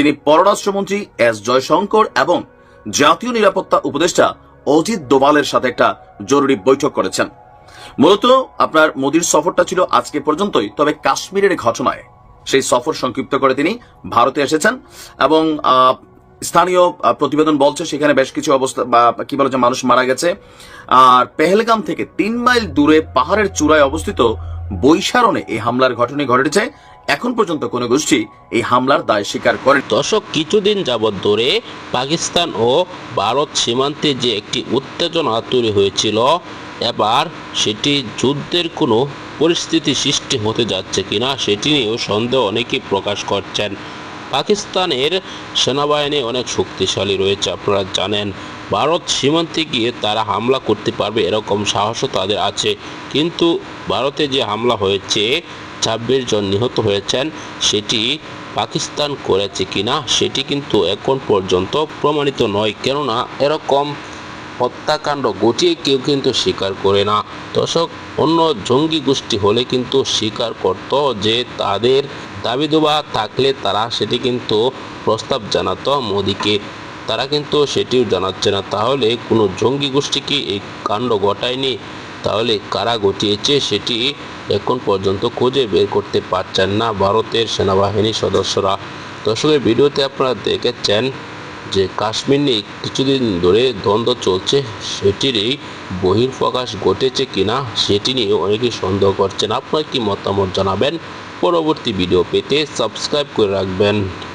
তিনি পররাষ্ট্রমন্ত্রী এস জয়শঙ্কর এবং জাতীয় নিরাপত্তা উপদেষ্টা অজিত দোভালের সাথে একটা জরুরি বৈঠক করেছেন। মূলত আপনার মোদির সফরটা ছিল আজকে পর্যন্তই, তবে কাশ্মীরের ঘটনায়। সেই সফর সংক্ষিপ্ত করে তিনি ভারতে এসেছেন এবং স্থানীয় প্রতিবেদন বলছে সেখানে বেশ কিছু অবস্থা, বা, কি বলে যে মানুষ মারা গেছে। আর পেহেলগাম থেকে তিন মাইল দূরে পাহাড়ের চূড়ায় অবস্থিত বৈশারণে এই হামলার ঘটনা ঘটেছে। এখন পর্যন্ত কোনো গোষ্ঠী এই হামলার দায় স্বীকার করে দশক কিছুদিন যাবৎ ধরে পাকিস্তান ও ভারত সীমান্তে যে একটি উত্তেজনা তৈরি হয়েছিল, এবার সেটি যুদ্ধের কোনো পরিস্থিতি সৃষ্টি হতে যাচ্ছে কিনা সেটি নিয়েও সন্দেহ অনেকেই প্রকাশ করছেন। পাকিস্তানের সেনাবাহিনী অনেক শক্তিশালী রয়েছে, আপনারা জানেন। ভারত সীমান্তে গিয়ে তারা হামলা করতে পারবে এরকম সাহসও তাদের আছে। কিন্তু ভারতে যে হামলা হয়েছে, ছাব্বিশ জন নিহত হয়েছেন, সেটি পাকিস্তান করেছে কিনা, সেটি কিন্তু এখন পর্যন্ত প্রমাণিত নয়। কেননা এরকম হত্যাকাণ্ড ঘটিয়ে কেউ কিন্তু স্বীকার করে না। দর্শক, অন্য জঙ্গি গোষ্ঠী হলে কিন্তু স্বীকার করত যে তাদের দাবি দেওয়া থাকলে তারা সেটি কিন্তু প্রস্তাব জানাত মোদিকে। তারা কিন্তু সেটিও জানাচ্ছে না। তাহলে কোনো জঙ্গি গোষ্ঠী কি এই কাণ্ড ঘটায়নি? তাহলে কারা ঘটিয়েছে সেটি এখন পর্যন্ত খুঁজে বের করতে পারছেন না ভারতের সেনাবাহিনী সদস্যরা। দর্শকের ভিডিওতে আপনারা দেখেছেন যে কাশ্মীর নিয়ে কিছুদিন ধরে দ্বন্দ্ব চলছে, সেটিরই বহির্প্রকাশ ঘটেছে কিনা সেটি নিয়ে অনেকেই সন্দেহ করছেন। আপনার কি মতামত জানাবেন? পরবর্তী ভিডিও পেতে সাবস্ক্রাইব করে রাখবেন।